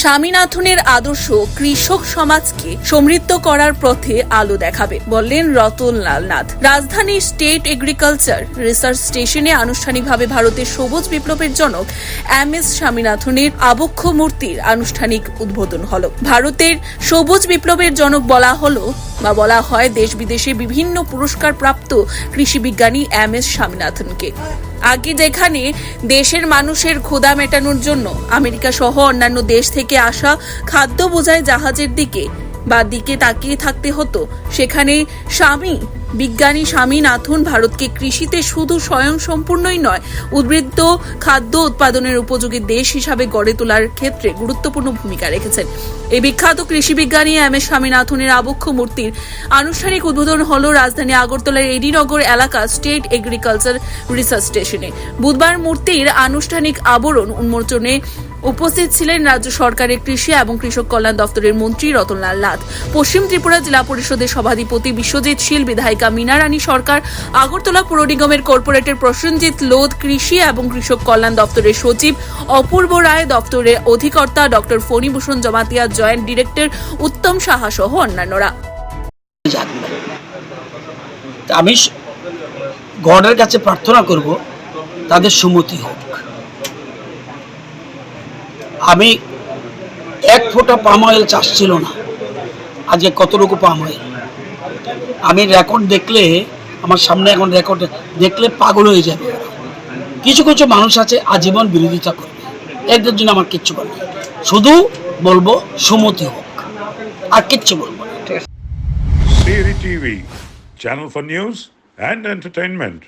স্বামীনাথনের আদর্শ কৃষক সমাজকে সমৃদ্ধ করার পথে আলো দেখাবে, বললেন রতন লাল নাথ। রাজধানী স্টেট এগ্রিকালচার রিসার্চ স্টেশনে আনুষ্ঠানিকভাবে ভারতের সবুজ বিপ্লবের জনক এম এস স্বামীনাথনের আবক্ষ মূর্তির আনুষ্ঠানিক উদ্বোধন হল। ভারতের সবুজ বিপ্লবের জনক বলা হলো বা বলা হয় দেশ বিদেশে বিভিন্ন পুরস্কার প্রাপ্ত কৃষি বিজ্ঞানী এম এস স্বামীনাথনকে। আগে যেখানে দেশের মানুষের ক্ষুদা মেটানোর জন্য আমেরিকা সহ অন্যান্য দেশ থেকে আসা খাদ্য বোঝায় জাহাজের দিকে বা দিকে তাকিয়ে থাকতে হতো। সেখানে স্বামী, বিজ্ঞানী স্বামীনাথন ভারতকে কৃষিতে শুধু স্বয়ং সম্পূর্ণই নয়, উদ্বৃত্ত খাদ্য উৎপাদনের উপযোগী দেশ হিসাবে গড়ে তোলার ক্ষেত্রে গুরুত্বপূর্ণ ভূমিকা রেখেছেন। এই বিখ্যাত কৃষি বিজ্ঞানী এম এস স্বামীনাথনের আবক্ষ মূর্তির আনুষ্ঠানিক উদ্বোধন হল রাজধানী আগরতলার এডিনগর এলাকা স্টেট এগ্রিকালচার রিসার্চ স্টেশনে। বুধবার মূর্তির আনুষ্ঠানিক আবরণ উন্মোচনে উপস্থিত ছিলেন রাজ্য সরকারের কৃষি এবং কৃষক কল্যাণ দপ্তরের মন্ত্রী রতনলাল নাথ পশ্চিম ত্রিপুরা জেলা পরিষদের সভাধিপতি বিশ্বজিৎ শীল, বিধায়িকা মীনা রানী সরকার, আগরতলা পুর নিগমের কর্পোরেটর প্রসেনজিৎ লোধ, কৃষি এবং কৃষক কল্যাণ দপ্তরের সচিব অপূর্ব রায়, দপ্তরের অধিকর্তা doctor Phanibhushan Jamatia, joint director Uttam Saha সহ অন্যান্যরা। আমি গডের কাছে প্রার্থনা করব, তাদের সুমতি হোক। আমি এক ফোঁটা পাম অয়েল চাষ ছিল না। আজকে কতটুকু পাম অয়েল আমি রেকর্ড দেখলে আমার সামনে এখন রেকর্ড দেখলে পাগল হয়ে যাবে কিছু কিছু মানুষ আছে আজীবন বিরোধিতা করবে। এদের জন্য আমার কিচ্ছু নেই। শুধু বলব সুমতি হোক। আর কিচ্ছু বলব না। TV, channel for news and entertainment.